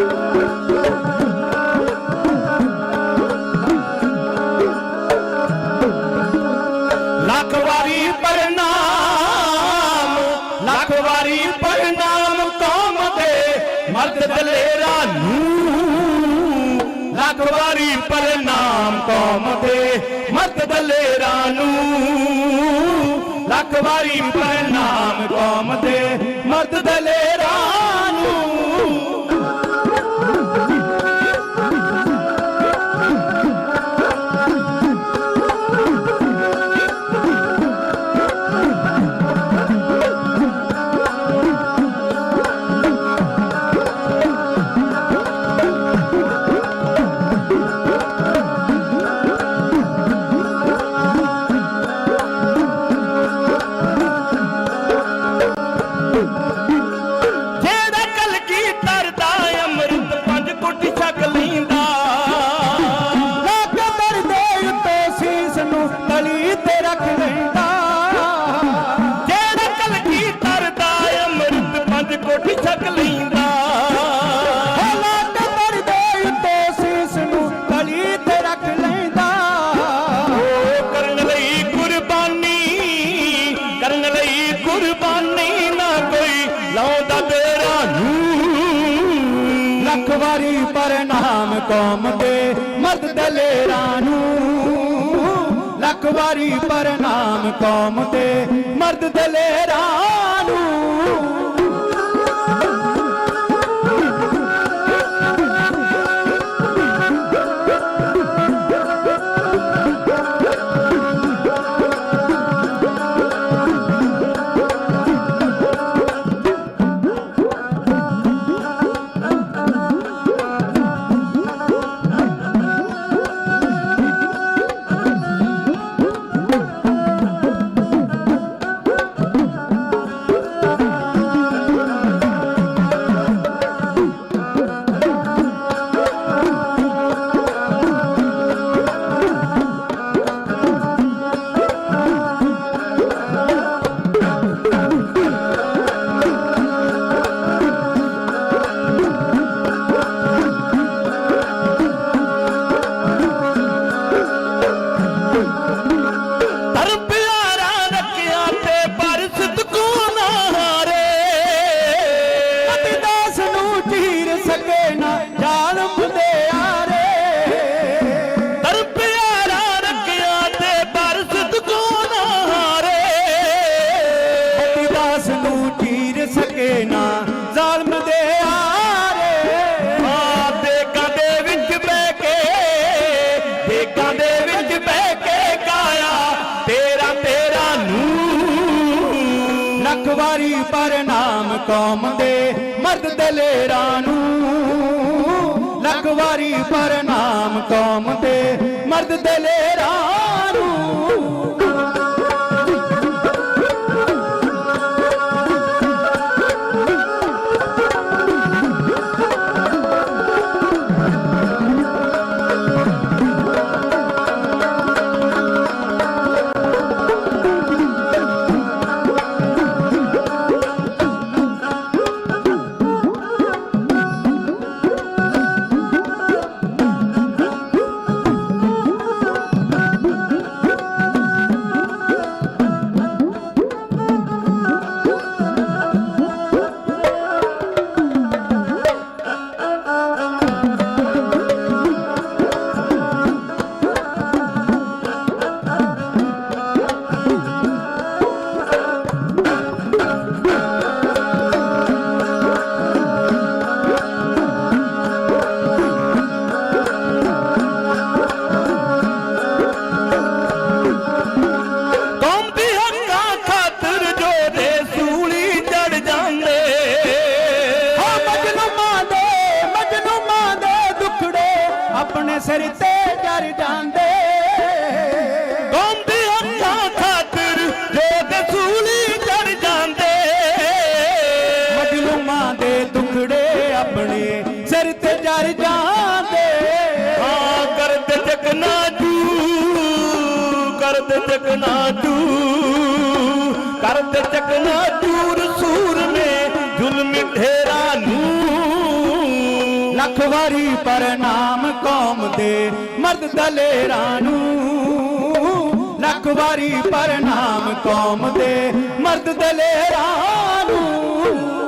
ਲੱਖ ਵਾਰੀ ਪ੍ਰਣਾਮ, ਲੱਖ ਵਾਰੀ ਪ੍ਰਣਾਮ ਕੌਮ ਦੇ ਮਰਦ ਦਲੇਰਾਂ ਨੂੰ। ਲੱਖ ਵਾਰੀ ਪ੍ਰਣਾਮ ਕੌਮ ਦੇ ਮਰਦ ਦਲੇਰਾਂ ਨੂੰ। ਲੱਖ ਵਾਰੀ ਲੱਖ ਵਾਰੀ ਪ੍ਰਣਾਮ ਕੌਮ ਦੇ ਮਰਦ ਦਲੇਰਾਂ ਨੂੰ। ਲੱਖ ਵਾਰੀ ਪ੍ਰਣਾਮ ਕੌਮ ਦੇ ਮਰਦ ਦਲੇਰਾਂ ਨੂੰ। ਨੂੰ ਲੱਖ ਵਾਰੀ ਪ੍ਰਣਾਮ ਕੌਮ ਦੇ ਮਰਦ ਦਲੇਰਾਂ ਨੂੰ। ਲਗਵਾਰੀ ਵਾਰੀ ਕੌਮ ਦੇ ਮਰਦ ਦਲੇਰਾਂ ਨੂੰ। ਸਿਰ ਤੇ ਜਰ ਜਾਂਦੇ। ਕੌਮ ਦੀ ਹੱਕਾਂ ਖਾਤਰ ਜੋ ਦੇ ਸੂਲੀ ਚੜ ਜਾਂਦੇ। ਮਜਲੂਮਾਂ ਦੇ ਦੁਖੜੇ ਆਪਣੇ ਸਿਰ ਤੇ ਜਰ ਜਾਂਦੇ। ਹਾਂ ਕਰਦੇ ਚਕਨਾ ਤੂੰ ਕਰਦੇ ਚਕਨਾ ਕਰਦੇ ਨੇ ਜ਼ੁਲਮ ਢੇਰਾ ਨੂੰ। ਲੱਖ ਵਾਰੀ ਪ੍ਰਣਾਮ ਕੌਮ ਦੇ ਮਰਦ ਦਲੇਰਾਂ ਨੂੰ। ਲੱਖ ਵਾਰੀ ਪ੍ਰਣਾਮ ਕੌਮ ਦੇ ਮਰਦ ਦਲੇਰਾਂ ਨੂੰ।